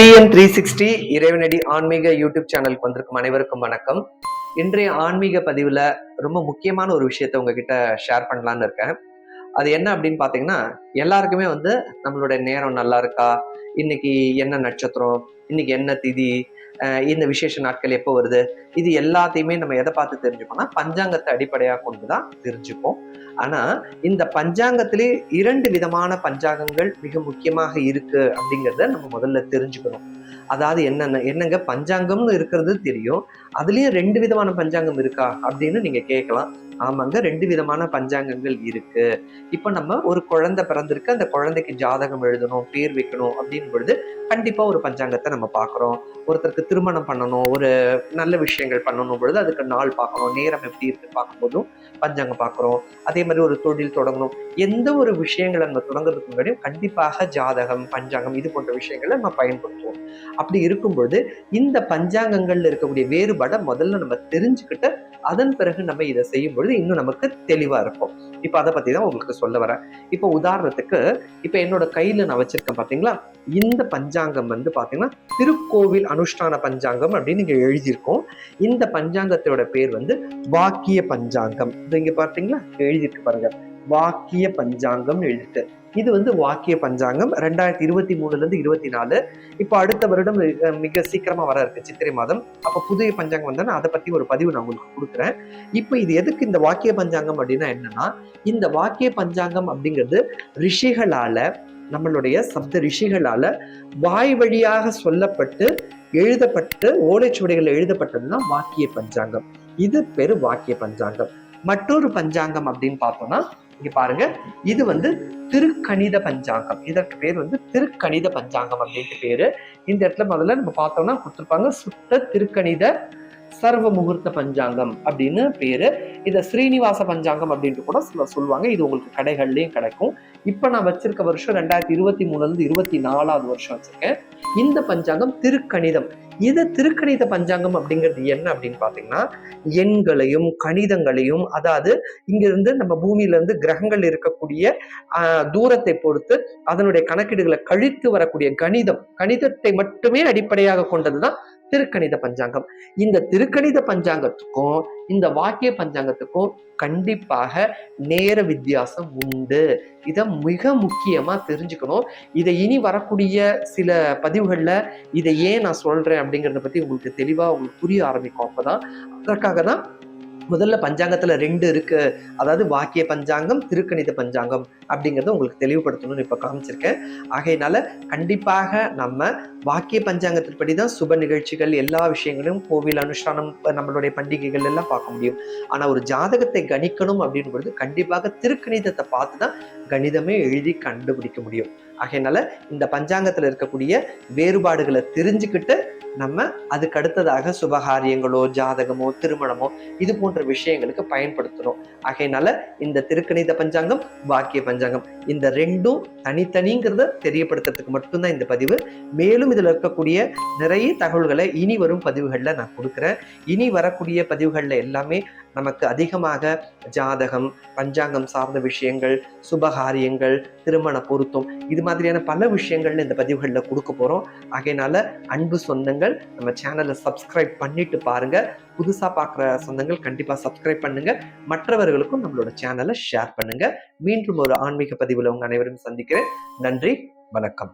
TN three sixty இறைவனடி ஆன்மீக YouTube சேனலுக்கு வந்திருக்கும் அனைவருக்கும் வணக்கம். இன்றைய ஆன்மீக பதிவில் ரொம்ப முக்கியமான ஒரு விஷயத்த உங்ககிட்ட ஷேர் பண்ணலான்னு இருக்கேன். அது என்ன அப்படின்னு பார்த்தீங்கன்னா எல்லாருக்குமே வந்து நம்மளுடைய நேரம் நல்லா இருக்கா? இன்னைக்கு என்ன நட்சத்திரம்? இன்னைக்கு என்ன திதி? இந்த விசேஷ நாட்கள் எப்போ வருது? இது எல்லாத்தையுமே நம்ம எதை பார்த்து தெரிஞ்சுப்போம்னா பஞ்சாங்கத்தை அடிப்படையாக கொண்டு தான் தெரிஞ்சுப்போம். ஆனா இந்த பஞ்சாங்கத்திலே இரண்டு விதமான பஞ்சாங்கங்கள் மிக முக்கியமாக இருக்கு அப்படிங்கிறத நம்ம முதல்ல தெரிஞ்சுக்கணும். அதாவது என்னென்ன என்னங்க பஞ்சாங்கம்னு இருக்கிறது தெரியும் அதுலயும் ரெண்டு விதமான பஞ்சாங்கம் இருக்கா அப்படின்னு நீங்க கேட்கலாம். ஆமாங்க. ரெண்டு விதமான பஞ்சாங்கங்கள் இருக்கு. இப்போ நம்ம ஒரு குழந்தை பிறந்திருக்கு. அந்த குழந்தைக்கு ஜாதகம் எழுதணும் பேர் வைக்கணும் அப்படின்னு பொழுது கண்டிப்பா ஒரு பஞ்சாங்கத்தை நம்ம பார்க்குறோம். ஒருத்தருக்கு திருமணம் பண்ணணும் ஒரு நல்ல விஷயங்கள் பண்ணணும் பொழுது அதுக்கு நாள் பார்க்கணும் நேரம் எப்படி இருக்குன்னு பார்க்கும்போதும் பஞ்சாங்கம் பார்க்குறோம். அதே மாதிரி ஒரு தொழில் தொடங்கணும். எந்த ஒரு விஷயங்களை நம்ம தொடங்குறதுக்கு முன்னாடியும் கண்டிப்பாக ஜாதகம் பஞ்சாங்கம் இது போன்ற விஷயங்களை நம்ம பயன்படுத்துவோம். அப்படி இருக்கும்பொழுது இந்த பஞ்சாங்கங்கள்ல இருக்கக்கூடிய வேறுபாடை முதல்ல நம்ம தெரிஞ்சுக்கிட்டு அதன் பிறகு நம்ம இதை செய்யும் பொழுது இன்னும் நமக்கு தெளிவாக இருக்கும். இப்போ அதை பற்றி தான் உங்களுக்கு சொல்ல வரேன். இப்போ உதாரணத்துக்கு இப்போ என்னோட கையில் நான் வச்சிருக்கேன் பார்த்தீங்களா இந்த பஞ்சாங்கம் வந்து பார்த்தீங்கன்னா திருக்கோவில் அனுஷ்டான பஞ்சாங்கம் அப்படின்னு இங்கே எழுதியிருக்கோம். இந்த பஞ்சாங்கத்தோட பேர் வந்து வாக்கிய பஞ்சாங்கம். இது இங்கே பார்த்தீங்களா எழுதியிருக்கு பாருங்க. வாக்கிய பஞ்சாங்கம் எழுதிட்டு இது வந்து வாக்கிய பஞ்சாங்கம். ரெண்டாயிரத்தி இருபத்தி மூணுல இருந்து இருபத்தி நாலு. இப்போ அடுத்த வருடம் மிக சீக்கிரமா வர இருக்கு சித்திரை மாதம். அப்போ புதிய பஞ்சாங்கம் வந்தா அதை பத்தி ஒரு பதிவு நான் உங்களுக்கு கொடுக்குறேன். இப்போ இது எதுக்கு இந்த வாக்கிய பஞ்சாங்கம் அப்படின்னா என்னன்னா இந்த வாக்கிய பஞ்சாங்கம் அப்படிங்கிறது ரிஷிகளால நம்மளுடைய சப்த ரிஷிகளால வாய் வழியாக சொல்லப்பட்டு எழுதப்பட்டு ஓலைச்சுவடிகள் எழுதப்பட்டதுதான் வாக்கிய பஞ்சாங்கம். இது பெரு வாக்கிய பஞ்சாங்கம். மற்றொரு பஞ்சாங்கம் அப்படின்னு பார்த்தோம்னா இங்க பாருங்க. இது வந்து திருக்கணித பஞ்சாங்கம். இதற்கு பேர் வந்து திருக்கணித பஞ்சாங்கம் அப்படின்ட்டு பேரு. இந்த இடத்துல முதல்ல நம்ம பார்த்தோம்னா கொடுத்துருப்பாங்க சுத்த திருக்கணித சர்வ முகூர்த்த பஞ்சாங்கம் அப்படின்னு பேரு. இதை ஸ்ரீனிவாச பஞ்சாங்கம் அப்படின்ட்டு கூட சொல்ல சொல்லுவாங்க. இது உங்களுக்கு கடைகள்லயும் கிடைக்கும். இப்ப நான் வச்சிருக்க வருஷம் ரெண்டாயிரத்தி இருபத்தி மூணுல இருந்து இருபத்தி நாலாவது வருஷம் வச்சிருக்கேன். இந்த பஞ்சாங்கம் திருக்கணிதம். இது திருக்கணித பஞ்சாங்கம் அப்படிங்கிறது என்ன அப்படின்னு பார்த்தீங்கன்னா எண்களையும் கணிதங்களையும் அதாவது இங்கிருந்து நம்ம பூமியில இருந்து கிரகங்கள் இருக்கக்கூடிய தூரத்தை பொறுத்து அதனுடைய கணக்கீடுகளை கழித்து வரக்கூடிய கணிதம். கணிதத்தை மட்டுமே அடிப்படையாக கொண்டதுதான் திருக்கணித பஞ்சாங்கம். இந்த திருக்கணித பஞ்சாங்கத்துக்கும் இந்த வாக்கிய பஞ்சாங்கத்துக்கும் கண்டிப்பாக நேர வித்தியாசம் உண்டு. இதை மிக முக்கியமா தெரிஞ்சுக்கணும். இதை இனி வரக்கூடிய சில பதிவுகளில் இதை ஏன் நான் சொல்றேன் அப்படிங்கிறத பத்தி உங்களுக்கு தெளிவாக உங்களுக்கு புரிய ஆரம்பிக்கும் அப்போதான். அதற்காக தான் முதல்ல பஞ்சாங்கத்தில் ரெண்டு இருக்கு. அதாவது வாக்கிய பஞ்சாங்கம் திருக்கணித பஞ்சாங்கம் அப்படிங்கிறத உங்களுக்கு தெளிவுபடுத்தணும்னு இப்போ காமிச்சிருக்கேன். ஆகையினால கண்டிப்பாக நம்ம வாக்கிய பஞ்சாங்கத்தின்படி தான் சுப நிகழ்ச்சிகள் எல்லா விஷயங்களையும் கோவில் அனுஷ்டானம் நம்மளுடைய பண்டிகைகள் எல்லாம் பார்க்க முடியும். ஆனால் ஒரு ஜாதகத்தை கணிக்கணும் அப்படின்னு பொழுது கண்டிப்பாக திருக்கணிதத்தை பார்த்து தான் கணிதமே எழுதி கண்டுபிடிக்க முடியும். ஆகையினால இந்த பஞ்சாங்கத்தில் இருக்கக்கூடிய வேறுபாடுகளை தெரிஞ்சுக்கிட்டு நம்ம அதுக்கு அடுத்ததாக சுபகாரியங்களோ ஜாதகமோ திருமணமோ இது போன்ற விஷயங்களுக்கு பயன்படுத்துகிறோம் ஆகையினால இந்த திருக்கணித பஞ்சாங்கம் வாக்கிய பஞ்சாங்கம் இந்த ரெண்டும் தனித்தனிங்கிறத தெரியப்படுத்துறதுக்கு மட்டும்தான் இந்த பதிவு. மேலும் இதுல இருக்கக்கூடிய நிறைய தகவல்களை இனி வரும் பதிவுகளில் நான் கொடுக்குறேன். இனி வரக்கூடிய பதிவுகளில் எல்லாமே நமக்கு அதிகமாக ஜாதகம் பஞ்சாங்கம் சார்ந்த விஷயங்கள் சுபகாரியங்கள் திருமண பொருத்தம் இது மாதிரியான பல விஷயங்கள்னு இந்த பதிவுகளில் கொடுக்க போகிறோம் ஆகையினால அன்பு சொந்தங்கள் நம்ம சேனலை சப்ஸ்கிரைப் பண்ணிட்டு பாருங்கள் புதுசாக பார்க்குற சொந்தங்கள் கண்டிப்பாக சப்ஸ்கிரைப் பண்ணுங்கள் மற்றவர்களுக்கும் நம்மளோட சேனலை ஷேர் பண்ணுங்கள் மீண்டும் ஒரு ஆன்மீக பதிவில் உங்கள் அனைவரும் சந்திக்கிறேன். நன்றி வணக்கம்.